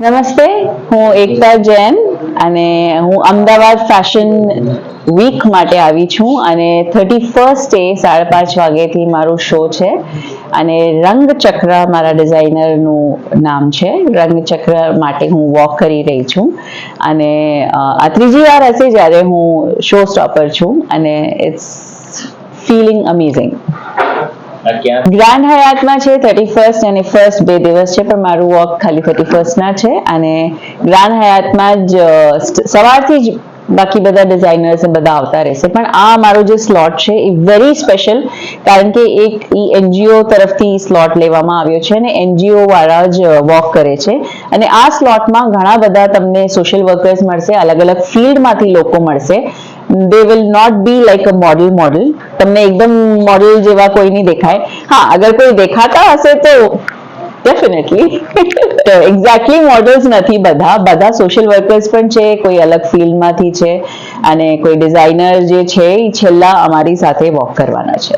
નમસ્તે, હું એકતા જૈન અને હું અમદાવાદ ફેશન વીક માટે આવી છું અને થર્ટી ફર્સ્ટ એ સાડા પાંચ વાગ્યેથી મારું શો છે અને રંગચક્ર મારા ડિઝાઇનરનું નામ છે. રંગચક્ર માટે હું વોક કરી રહી છું અને આ ત્રીજી વાર હશે જ્યારે હું શો સ્ટોપર છું અને ઇટ્સ ફીલિંગ અમેઝિંગ ગ્રાન્ડ હયાતમાં છે થર્ટી ફર્સ્ટ અને ફર્સ્ટ બે દિવસ છે, પણ મારું વોક ખાલી થર્ટી ફર્સ્ટના છે અને ગ્રાન્ડ હયાતમાં જ સવારથી જ બાકી બધા ડિઝાઇનર્સ બધા આવતા રહેશે. પણ આ મારો જે સ્લોટ છે એ વેરી સ્પેશિયલ કારણ કે એક એનજીઓ તરફથી સ્લોટ લેવામાં આવ્યો છે અને એનજીઓ વાળા જ વોક કરે છે. અને આ સ્લોટમાં ઘણા બધા તમને સોશિયલ વર્કર્સ મળશે અલગ અલગ ફિલ્ડમાંથી લોકો મળશે. They will not be like a model model તમને એકદમ મોડલ જેવા કોઈ નહીં દેખાય. હા અગર કોઈ દેખાતા હશે તો ડેફિનેટલી એક્ઝેક્ટલી મોડલ્સ નથી બધા. બધા સોશિયલ વર્કર્સ પણ છે કોઈ અલગ ફિલ્ડમાંથી છે અને કોઈ ડિઝાઇનર જે છે એ છેલ્લા અમારી સાથે વોક કરવાના છે.